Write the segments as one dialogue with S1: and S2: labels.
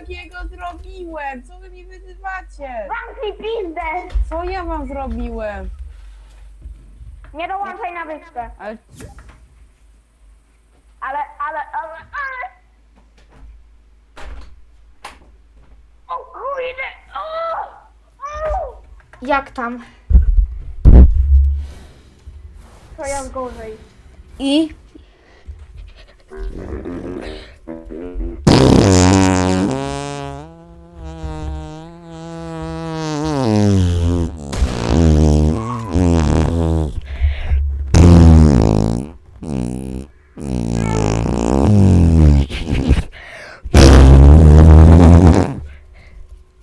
S1: takiego zrobiłem? Co wy mi wyzywacie?
S2: Zamknij pizdę!
S1: Co ja wam zrobiłem?
S2: Nie dołączaj na wyspę.
S1: Ale
S2: Ale, ale, ale, ale... O kurde! O! O!
S3: Jak tam?
S2: To ja gorzej.
S3: I?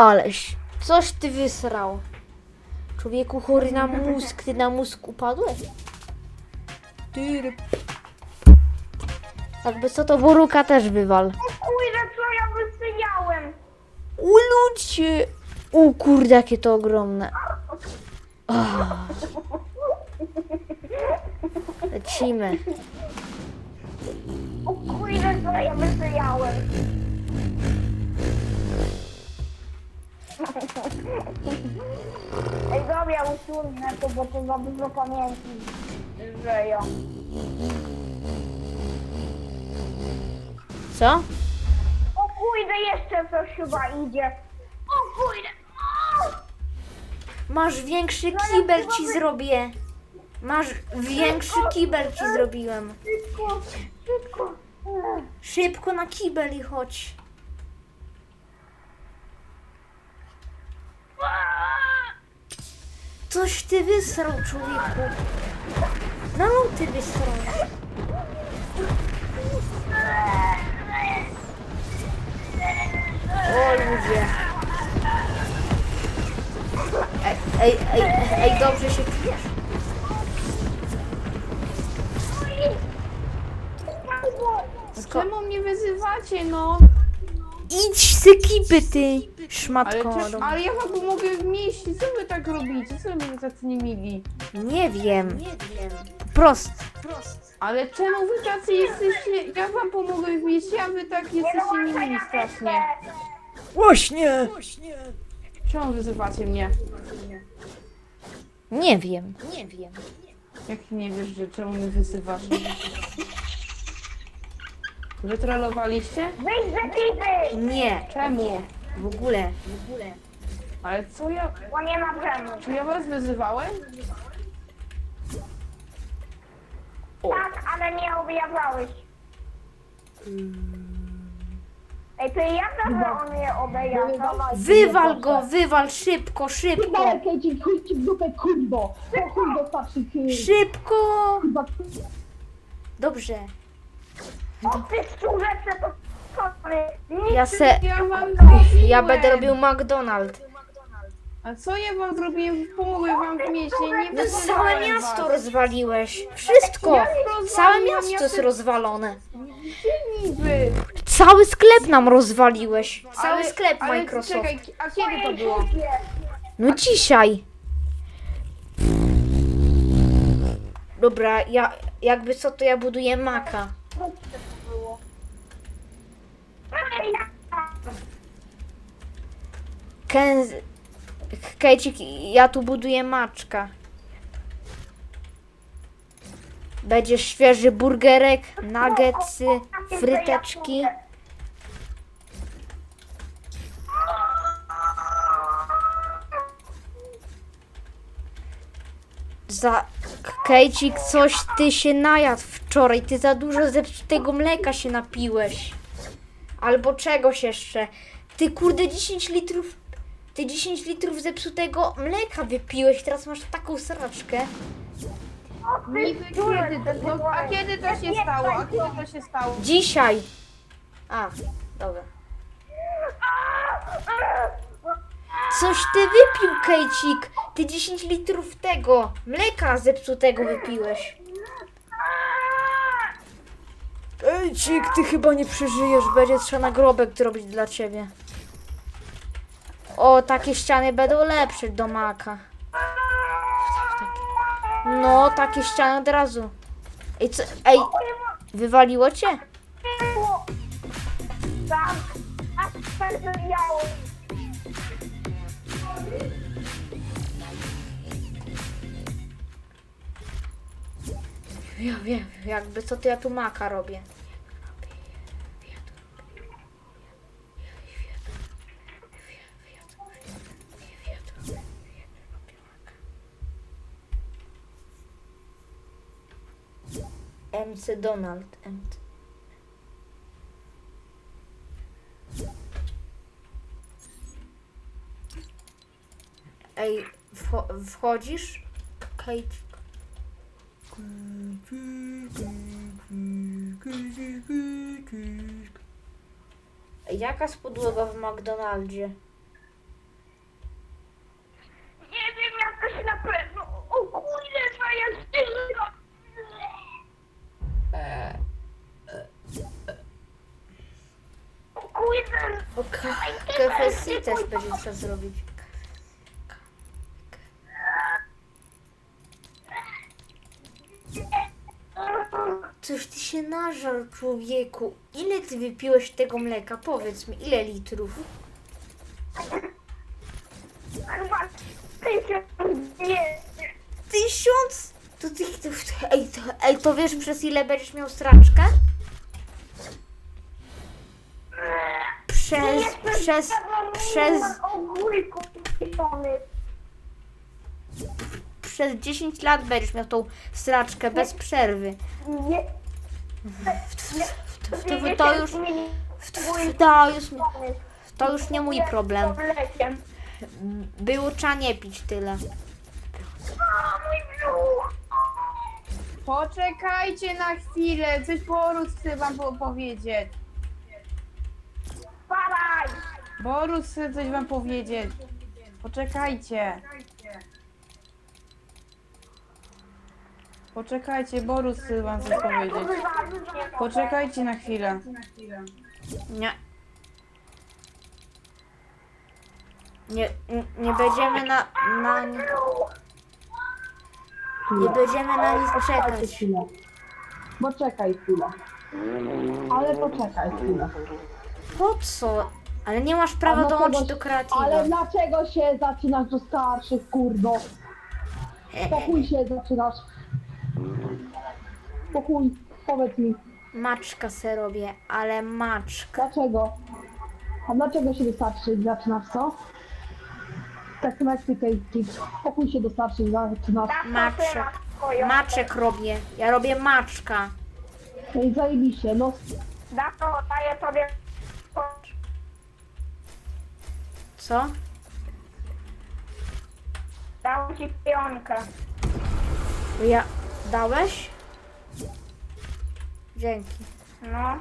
S3: Aleś, coś ty wysrał. Człowieku chory na mózg, ty na mózg upadłeś? Tyry. Jakby co to buruka też wywal.
S2: O kurde, co ja wysyjałem?
S3: U ludzie! U kurde, jakie to ogromne. Ah. Lecimy.
S2: O kurde, co ja wysyjałem? Ej, dobra, usunę to, bo to za dużo pamięci. Że ja.
S3: Co?
S2: O kurde, jeszcze coś chyba idzie. O kurde! O!
S3: Masz większy kibel ci zrobię. Masz większy kibel ci zrobiłem.
S2: Szybko, szybko.
S3: Szybko na kibel i chodź. Coś ty wysrał, człowieku. No, ty wysrał. O ludzie. Ej, ej, ej, ej, dobrze się czujesz? Sko-
S1: czemu mnie wyzywacie, no?
S3: Idź z ekipy, ty
S1: Ale, czy, ale ja wam pomogę w mieście. Co wy tak robicie? Co wy tacy nie mili?
S3: Nie wiem. Nie wiem. Prost.
S1: Ale czemu wy tacy jesteście? Ja wam pomogę w mieście, a wy tak jesteście niemili strasznie.
S3: Właśnie.
S1: Czemu wyzywacie mnie?
S3: Nie wiem. Nie wiem.
S1: Jak nie wiesz, że czemu mnie wyzywasz? Wytrollowaliście?
S2: Wyjdź z ekipy!
S3: Nie.
S1: Czemu?
S3: W ogóle. W ogóle.
S1: Ale co ja...
S2: Bo nie ma czemu.
S1: Czy ja was wyzywałem?
S2: Tak, ale nie objawiałeś. Ej, to jak to, że on mnie obejawia?
S3: Wywal go, wywal szybko, szybko.
S4: Czekaj, ci chuj ci w dupę, chuj do starszych y,
S3: Szybko.
S4: kurwa.
S3: Dobrze.
S2: O ty szczurze, to sorry. Nic
S3: Ja se...
S1: Ja wam zrobiłem.
S3: Ja będę robił McDonald.
S1: A co ja wam zrobiłem? Pomogłem wam w mieście, nie
S3: No
S1: wyzywałem
S3: całe miasto
S1: was.
S3: rozwaliłeś. Wszystko. Całe miasto jest rozwalone.
S1: Gdzie niby?
S3: Cały sklep nam rozwaliłeś. Cały
S1: Ale-
S3: sklep
S1: ale
S3: Microsoft.
S1: Czekaj, a kiedy to było?
S3: No dzisiaj. Dobra, ja jakby co to ja buduję maka. Kenz... Kejcik, ja tu buduję maczka. Będzie świeży burgerek, nuggetsy, fryteczki. Za... Kejcik, coś ty się najadł wczoraj. Ty za dużo zepsutego mleka się napiłeś. Albo czegoś jeszcze. Ty kurde 10 litrów... Ty 10 litrów zepsutego mleka wypiłeś. Teraz masz taką sraczkę.
S1: Niby kiedy to, no, a kiedy to się stało? A kiedy to się stało?
S3: Dzisiaj. A, dobra. Coś ty wypił, Kejcik. Ty 10 litrów tego mleka zepsutego wypiłeś. Kejcik, ty chyba nie przeżyjesz. Będzie trzeba nagrobek zrobić dla ciebie. O, takie ściany będą lepsze do maka. No, takie ściany od razu. Ej, co? Ej, wywaliło cię? Ja wiem, jakby co to ja tu maka robię. MC Donald. MC. Ej, wcho- wchodzisz? Kate. Jaka podłoga w McDonaldzie?
S2: Nie wiem jak to się na pewno. O kurde, co jest tylko. O kurde.
S3: O, K- KFC też będzie trzeba zrobić. Coś ty się nażar, człowieku. Ile ty wypiłeś tego mleka? Powiedz mi, ile litrów?
S2: Tysiąc.
S3: Tysiąc? To ty, to, ej, to, ej, to wiesz przez ile będziesz miał straczkę? Przez, przez, przez,
S2: Ogórku piszony.
S3: przez 10 lat będziesz miał tą straczkę bez przerwy.
S2: Nie.
S3: To, to, to już, to już, to już nie mój problem. Było trzeba nie pić tyle.
S1: Poczekajcie na chwilę, coś chce wam po- powiedzieć.
S2: Spadaj.
S1: Borus chce coś wam powiedzieć. Poczekajcie. Poczekajcie, Borus chce wam coś powiedzieć. Poczekajcie na chwilę.
S3: Nie. Nie, nie, nie będziemy na, na nie, nie będziemy na nic
S4: Poczekaj
S3: czekać.
S4: chwilę. Poczekaj chwilę. Ale poczekaj chwilę.
S3: Po co? Ale nie masz prawa
S4: A
S3: dołączyć
S4: dlaczego-
S3: do kreatywa.
S4: Ale dlaczego się zaczynasz do starszych, kurwo? Pokój się zaczynasz. Pokój, powiedz mi,
S3: Maczka se robię, ale maczka.
S4: dlaczego? A dlaczego się do starszych zaczynasz, co? Tak samo jak ty. Pokój się do starszych zaczynasz.
S3: Maczek. Maczek robię. Ja robię maczka.
S4: No i zajebiście, no.
S2: Da to, daję tobie.
S3: Co?
S2: Dam ci pionkę.
S3: Ja... Dałeś? Dzięki.
S2: No.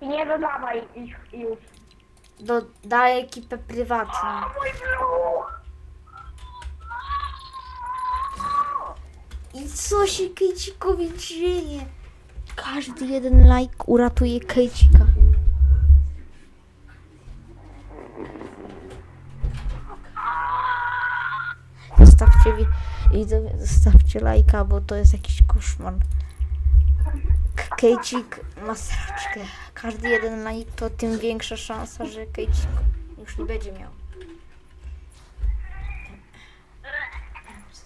S2: I nie dodawaj ich już.
S3: Dodaję ekipę prywatną.
S2: A mój brzuch!
S3: I co się Kejcikowi dzieje? Każdy jeden like uratuje Kejcika. Zostawcie zostawcie lajka, bo to jest jakiś koszmar. Kejcik ma sraczkę. Każdy jeden like to tym większa szansa, że Kejcik już nie będzie miał.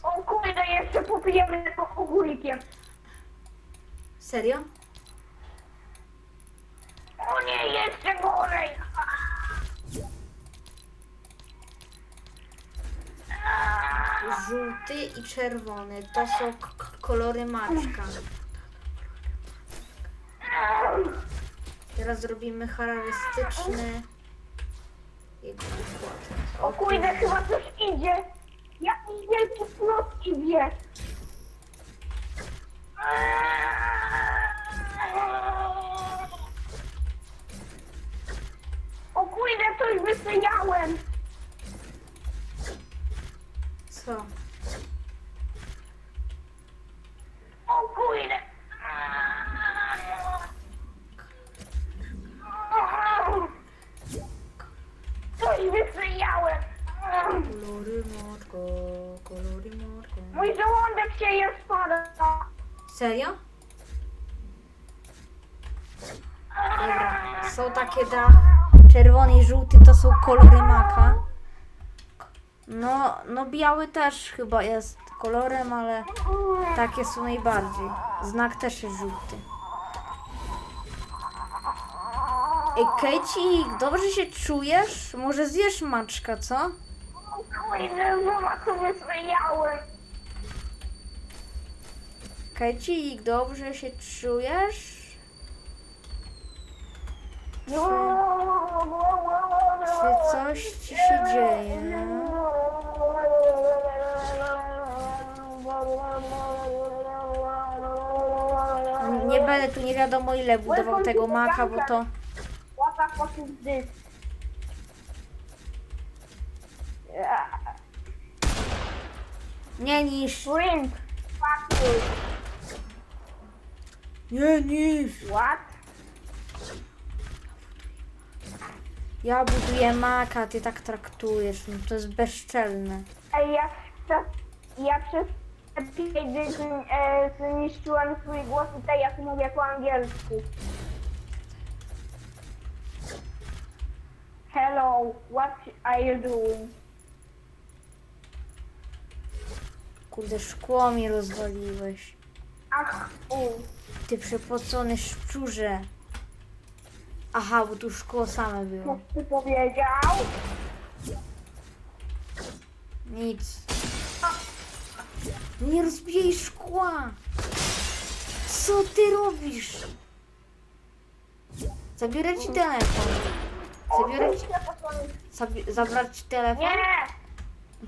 S2: O kurde, jeszcze popijemy to ogórkiem.
S3: Serio?
S2: O nie, jeszcze gorzej.
S3: Żółty i czerwony to są kolory maczka. Teraz zrobimy charakterystyczny jego układ.
S2: O kurde, chyba coś idzie. Jakiś wielki plot idzie. O coś wysejałem.
S3: Co?
S2: O kurde. Coś wysejałem.
S3: Kolory maczka, kolory maczka.
S2: Mój żołądek się je spada.
S3: Serio? są takie da. Czerwony i żółty to są kolory maka. No, no biały też chyba jest kolorem, ale takie są najbardziej. Znak też jest żółty. Ej, Katie, dobrze się czujesz? Może zjesz maczka, co?
S2: Kurde,
S3: dobrze się czujesz? Czy coś ci się dzieje? Nie będę tu nie wiadomo ile budował tego maka, bo to... Nie niż!
S2: Drink. Fuck you.
S3: Nie niż!
S2: What?
S3: Ja buduję maka, ty tak traktujesz, no to jest bezczelne.
S2: Ej, ja, przez, ja przez dni e, zniszczyłem swój głos i teraz mówię po angielsku. Hello, what are you doing?
S3: Kurde, szkło mi rozwaliłeś.
S2: Ach, u.
S3: Ty przepocony szczurze. Aha, bo tu szkło same było.
S2: Co ty powiedział?
S3: Nic. Nie rozbijaj szkła! Co ty robisz? Zabiorę ci telefon. Zabiorę ci... Zabi- zabrać ci telefon?
S2: Nie!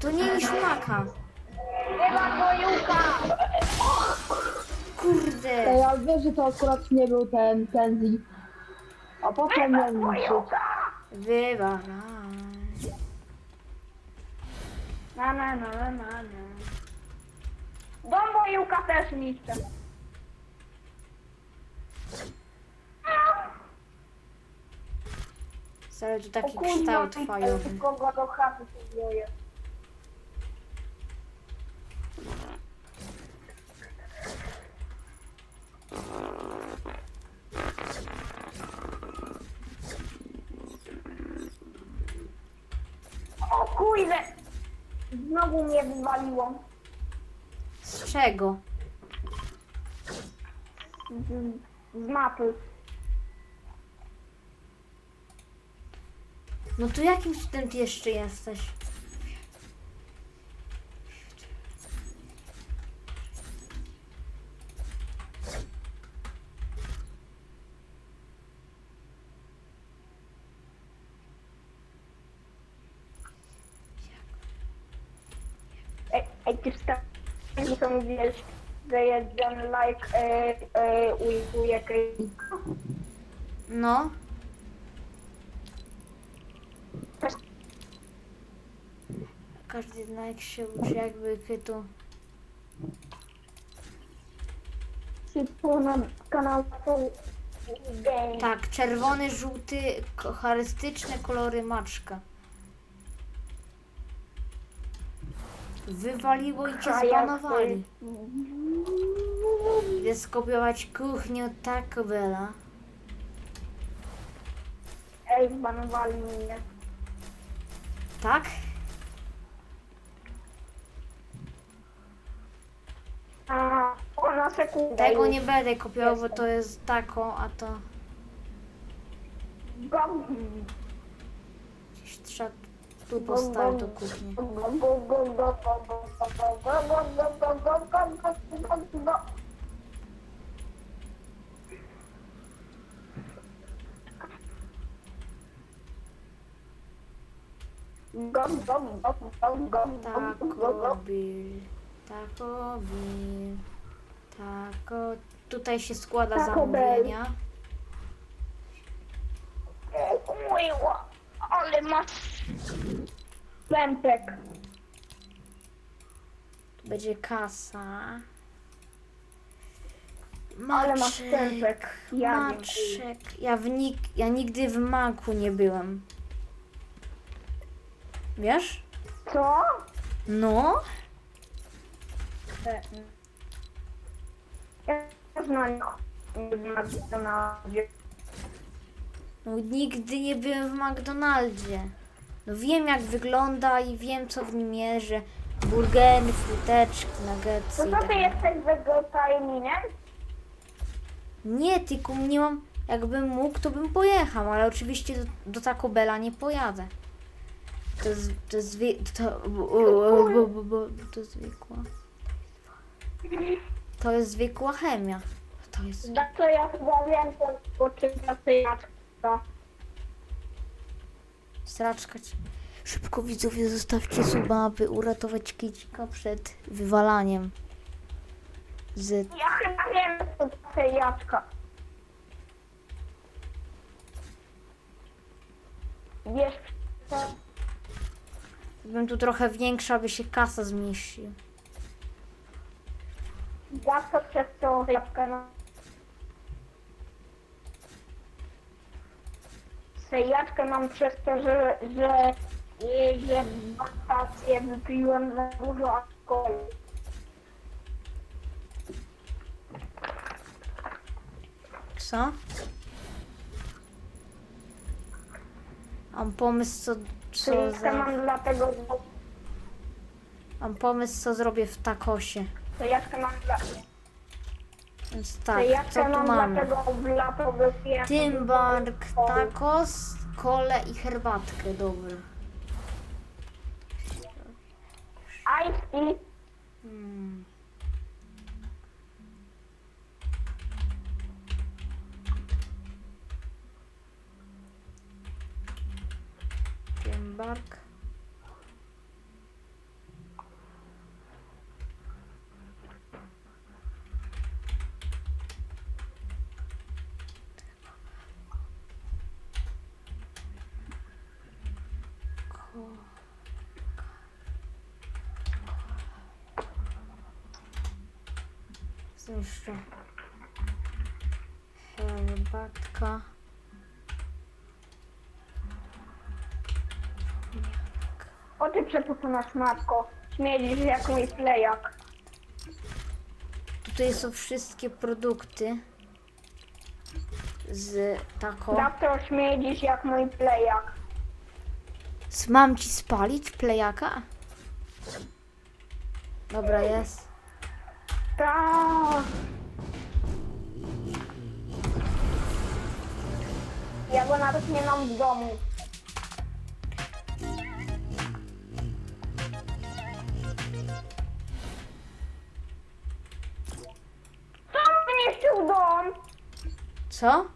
S3: To nie niż maka.
S2: Nie ma bojuka!
S3: Kurde.
S4: Ej, ale wiesz, że to akurat nie był ten Kenzie. A potem miał niszczyć.
S2: Bojuka!
S3: Wywalaj.
S2: Na, na, na, na, na, na. Dom bojuka też niszczę.
S3: Wcale tu
S2: O
S3: taki
S2: kurwa,
S3: kształt
S2: tutaj
S3: fajowy.
S2: kogo do chaty się dzieje. O kurde! Znowu mnie wywaliło.
S3: Z czego?
S2: Z, z mapy.
S3: No to jakim ty jeszcze jesteś?
S2: Wstawili to mówiłeś, że jeden like e, e, ujkuje krytyka.
S3: No. Każdy jednak się uczy jakby kytu.
S2: Szybko na kanał Game.
S3: Tak, czerwony, żółty, ko- charakterystyczne kolory maczka. Wywaliło i cię zbanowali. Idę skopiować kuchnię Taco Bella.
S2: Ej, zbanowali mnie.
S3: Tak?
S2: A, o na sekundę.
S3: Tego nie będę kopiował, bo to jest taką, a to
S2: Gom.
S3: Tu postawić do kuchni. Taco Bill, Taco... Tutaj się składa
S2: Taco Bell.
S3: zamówienia.
S2: Kurwa, ale masz pępek.
S3: Tu będzie kasa.
S2: Ale masz pępek. Ja
S3: maczek. Ja, w nik- ja nigdy w maku nie byłem. Wiesz?
S2: Co?
S3: No.
S2: Ja znam na
S3: No, nigdy nie byłem w McDonaldzie. No wiem jak wygląda i wiem co w nim jeżdżę. Burgery, fruteczki, nuggetsy
S2: To
S3: i
S2: co
S3: tak
S2: ty jesteś wegetarianinem?
S3: Nie, tylko nie mam... Jakbym mógł, to bym pojechał, ale oczywiście do, do Taco Bella nie pojadę. To jest... To jest... zwie- To, to jest zwykła... To jest zwykła chemia. To jest...
S2: Za co ja chyba wiem, to spoczywa syjaczka.
S3: Straczka ci. Szybko widzowie zostawcie suba, aby uratować Kicika przed wywalaniem. Z...
S2: Ja chyba wiem, co to syjaczka. Wiesz, co?
S3: Bym tu trochę większa, aby się kasa zmieścił.
S2: Ja to przez tą no. Syjaczkę mam przez to, że, że, że w wakacje wypiłem za dużo alkoholu.
S3: Co? Mam pomysł, co, co
S2: Syjaczkę
S3: za...
S2: mam dlatego,
S3: Mam pomysł, co zrobię w takosie.
S2: syjaczkę mam dla...
S3: Więc tak,
S2: Syjaczkę
S3: co tu
S2: mam
S3: mamy? Tymbark, tacos, kole i herbatkę, dobra.
S2: Ice tea.
S3: Hmm. Tymbark. Jeszcze? Herbatka.
S2: O ty przepuszczona szmatko. Śmiedzisz jak mój plejak.
S3: Tutaj są wszystkie produkty z tako.
S2: Za to śmiedzisz jak mój plejak.
S3: Mam ci spalić plejaka? Dobra, jest.
S2: Tak. Ja go nawet nie mam w domu. Co mnie niszczył dom?
S3: Co?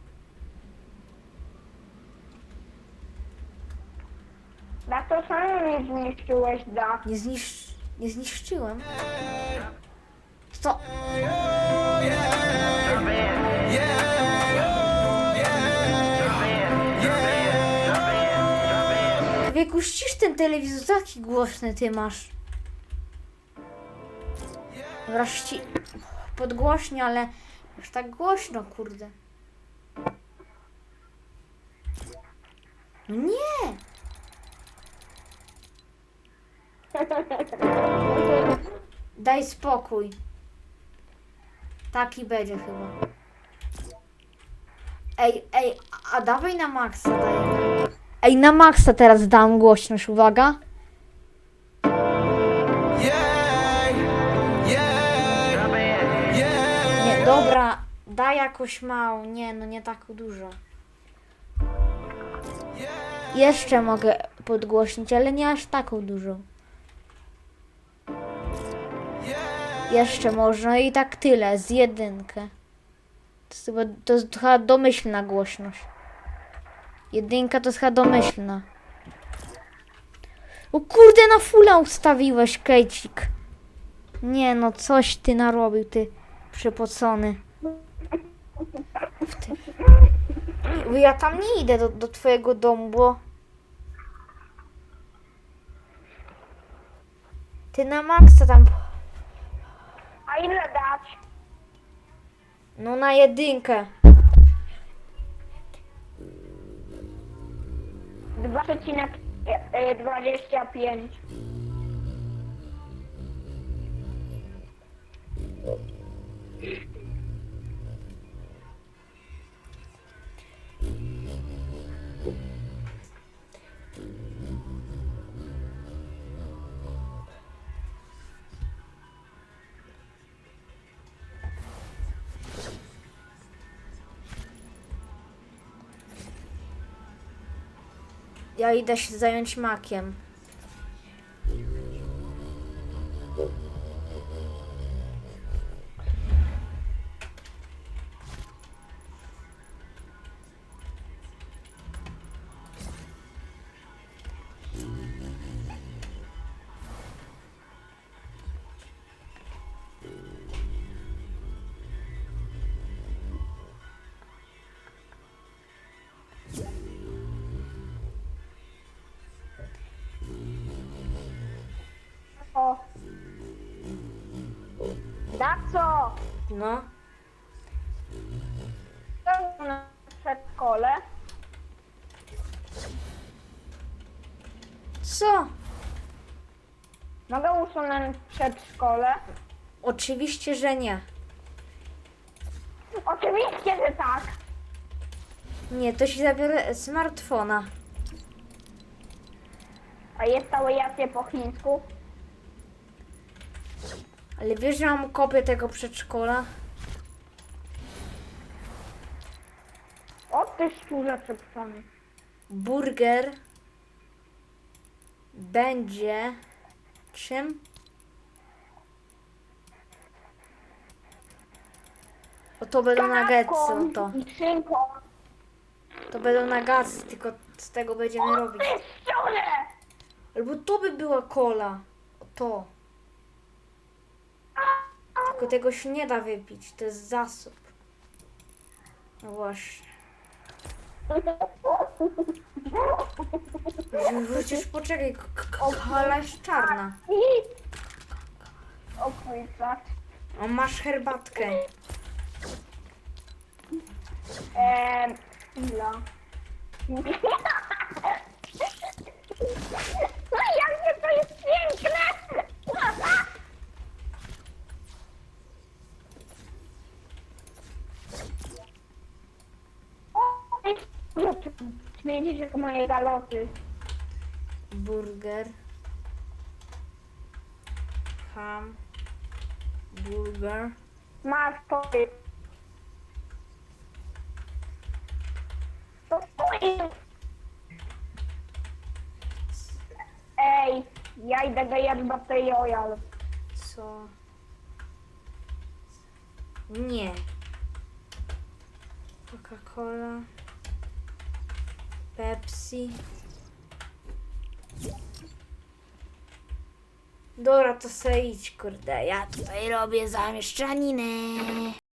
S2: Na to samo mi zniszczyłeś dach.
S3: Nie, zniszcz... nie zniszczyłem. Co? Wieku, ścisz ten telewizor, taki głośny ty masz. Dobra, ści... Podgłośnie, ale już tak głośno, kurde. No nie! Daj spokój. Taki będzie chyba. Ej, ej, a dawaj na maksa dajemy. Ej, na maksa teraz dam głośność, uwaga. Nie, dobra, daj jakoś mało. Nie, no nie tak dużo. Jeszcze mogę podgłośnić, ale nie aż taką dużą. Jeszcze można i tak tyle, z jedynkę. To jest chyba, to jest chyba domyślna głośność. Jedynka to jest chyba domyślna. O kurde, na fula ustawiłeś, Kejcik. Nie no, coś ty narobił, ty przepocony. Ty. Ja tam nie idę do, do twojego domu, bo... Ty na maksa tam...
S2: A ile dać?
S3: No na jedynkę.
S2: 2,25.
S3: Ja idę się zająć makiem.
S2: Co? Mogę usunąć przedszkole?
S3: Oczywiście, że nie.
S2: Oczywiście, że tak.
S3: Nie, to się zabiorę smartfona.
S2: A jest całe jacie po chińsku?
S3: Ale wiesz, że mam kopię tego przedszkola?
S2: O ty szczurze przeprzony.
S3: Burger będzie czym? O to będą nuggetsy, o to. To będą nuggetsy, tylko z tego będziemy robić. Albo to by była kola. O to. Tylko tego się nie da wypić, to jest zasób. No właśnie. Przecież poczekaj, k- k- kola jest czarna.
S2: O kurczę.
S3: A masz herbatkę.
S2: Eee, chwila. No jakie to jest piękne! O, ty Śmiejecie się z mojej galoty.
S3: Burger. Ham. Burger.
S2: Masz powiedz. To twoje. Ej, ja idę dojadł Battle Royale.
S3: Co? Nie. Coca-Cola. Pepsi. Dobra, to se idź, kurde. Ja tutaj robię zamieszczaninę.